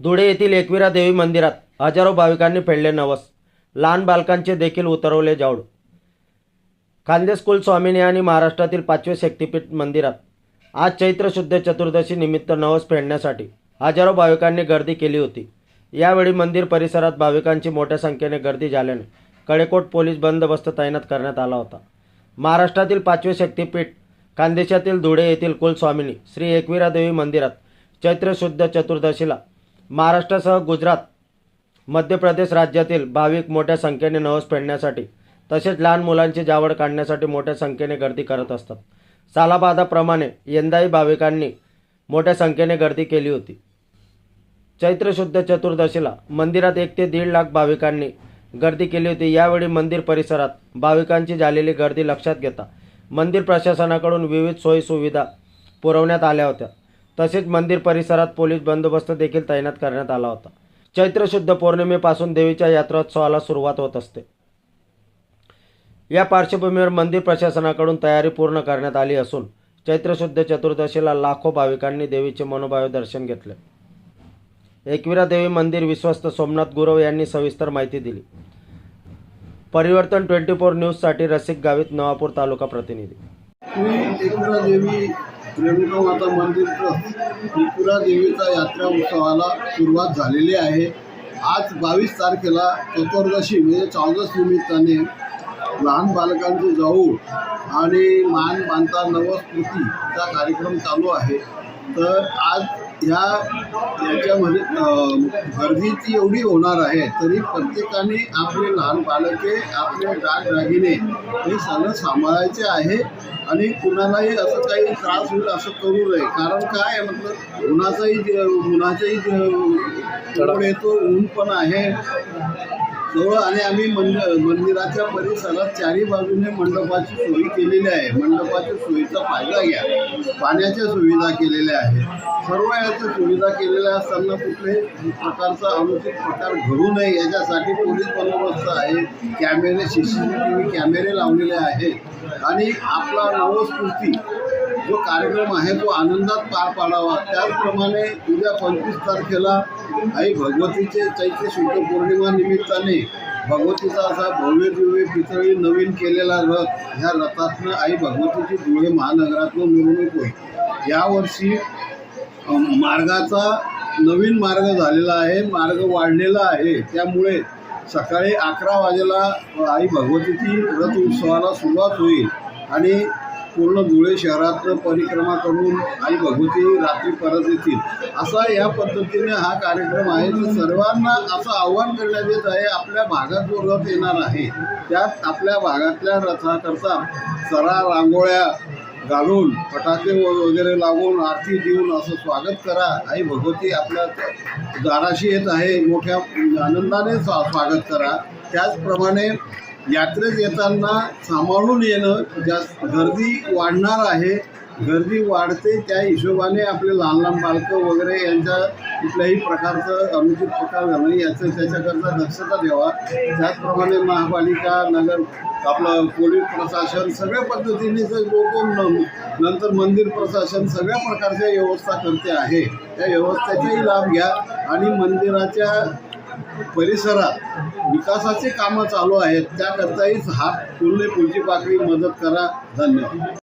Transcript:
धुळे येथील एकविरा देवी मंदिरात हजारो भाविकांनी फेडले नवस. लहान बालकांचे देखील उतरवले जाऊड. खांदे स्कूल स्वामिनी आणि महाराष्ट्रातील पाचवे शक्तिपीठ मंदिरात आज चैत्र शुद्ध चतुर्दशी निमित्त नवस फेडण्यासाठी हजारो भाविकांनी गर्दी केली होती. यावेळी मंदिर परिसरात भाविकांची मोठ्या संख्येने गर्दी झाल्याने कडेकोट पोलीस बंदोबस्त तैनात करण्यात आला होता. महाराष्ट्रातील पाचवे शक्तिपीठ खानदेशातील धुळे येथील कुलस्वामिनी श्री एकविरा देवी मंदिरात चैत्र शुद्ध चतुर्दशीला महाराष्ट्रासह गुजरात मध्य प्रदेश राज्यातील भाविक मोठ्या संख्येने नवस फेडण्यासाठी तसेच लहान मुलांची जावड काढण्यासाठी मोठ्या संख्येने गर्दी करत असतात. सालाबादाप्रमाणे यंदाही भाविकांनी मोठ्या संख्येने गर्दी केली होती. चैत्र शुद्ध चतुर्दशीला मंदिरात एक ते दीड लाख भाविकांनी गर्दी केली होती. यावेळी मंदिर परिसरात भाविकांची झालेली गर्दी लक्षात घेता मंदिर प्रशासनाकडून विविध सोयीसुविधा पुरवण्यात आल्या होत्या. तसेच मंदिर परिसरात पोलीस बंदोबस्त देखील तैनात करण्यात आला होता. चैत्र शुद्ध पौर्णिमेपासून देवीच्या यात्रोत्सवाला सुरुवात होत असते. या पार्श्वभूमीवर मंदिर प्रशासनाकडून तयारी पूर्ण करण्यात आली असून चैत्रशुद्ध चतुर्दशीला लाखो भाविकांनी देवीचे मनोभावे दर्शन घेतले. एकविरा देवी मंदिर विश्वस्त सोमनाथ गुरव यांनी सविस्तर माहिती दिली. परिवर्तन ट्वेंटी फोर न्यूजसाठी रसिक गावित नवापूर तालुका प्रतिनिधी. एकविरा देवी रेणुका माता मंदिर ट्रस्ट त्रिपुरा देवीचा यात्रा उत्सवाला सुरुवात झालेली आहे. आज बावीस तारखेला चतुर्दशी म्हणजे चौदस निमित्ताने लहान बालकांचे जाऊ आणि मान बांधता नवस्कृतीचा कार्यक्रम चालू आहे. तर आज ह्या याच्यामध्ये अं, गर्दीची एवढी होणार आहे तरी प्रत्येकाने आपले लहान बालके आपले दागदागिने हे सगळं सांभाळायचे आहे आणि कुणालाही असं काही त्रास होईल असं करू नये. कारण काय म्हटलं उन्हाचाही जे- उन्हाचाही येतो ऊन पण आहे. जवळ आणि आम्ही मंड मंदिराच्या परिसरात चारी बाजूने मंडपाची सोयी केलेली आहे. मंडपाच्या सोयीचा फायदा घ्या. पाण्याच्या सुविधा केलेल्या आहेत. सर्व याच्या सुविधा केलेल्या असताना कुठल्याही प्रकारचा अनुचित प्रकार घडू नये याच्यासाठी पोलीस बंदोबस्त आहे. कॅमेरे सी सी टी व्ही कॅमेरे लावलेले आहेत. आणि आपला नवस्फूर्ती जो कार्यक्रम आहे तो आनंदात पार पाडावा. त्याचप्रमाणे उद्या पंचवीस तारखेला आई भगवतीचे चैत्र शुद्ध पौर्णिमा निमित्ताने भगवतीचा असा भव्य दिव्य पितळी नवीन केलेला रथ ह्या रथातनं आई भगवतीची धुळे महानगरातून मिरवणूक होईल. यावर्षी मार्गाचा नवीन मार्ग झालेला आहे मार्ग वाढलेला आहे. त्यामुळे सकाळी अकरा वाजेला आई भगवतीची रथ उत्सवाला सुरुवात होईल आणि पूर्ण धुळे शहरातनं परिक्रमा करून आई भगवती रात्री परत येतील. असा या पद्धतीने हा कार्यक्रम आहे. तर सर्वांना असं आव्हान करण्यात येत आहे आपल्या भागात जो रथ येणार आहे. त्यात आपल्या भागातल्या रथाकरता सरा रांगोळ्या घालून फटाके व- वगैरे लावून आरती देऊन असं स्वागत करा. आई भगवती आपल्या दाराशी येत आहे. मोठ्या आनंदाने स्वा स्वागत करा. त्याचप्रमाणे यात्रेत येताना सांभाळून येणं जास्त गर्दी वाढणार आहे. गर्दी वाढते त्या हिशोबाने आपले लहान लहान बालकं वगैरे यांच्या कुठल्याही प्रकारचं अनुचित प्रकार झालं याचं त्याच्याकरता दक्षता द्यावा. त्याचप्रमाणे महापालिका नगर आपलं पोलीस प्रशासन सगळ्या पद्धतीने जर लोक नंतर मंदिर प्रशासन सगळ्या प्रकारच्या व्यवस्था करते आहे. त्या व्यवस्थेचाही लाभ घ्या आणि मंदिराच्या परिसरात विकासाचे कामं चालू आहेत त्याकरताही हात फुलणे पुढची पाकळी मदत करा. धन्यवाद.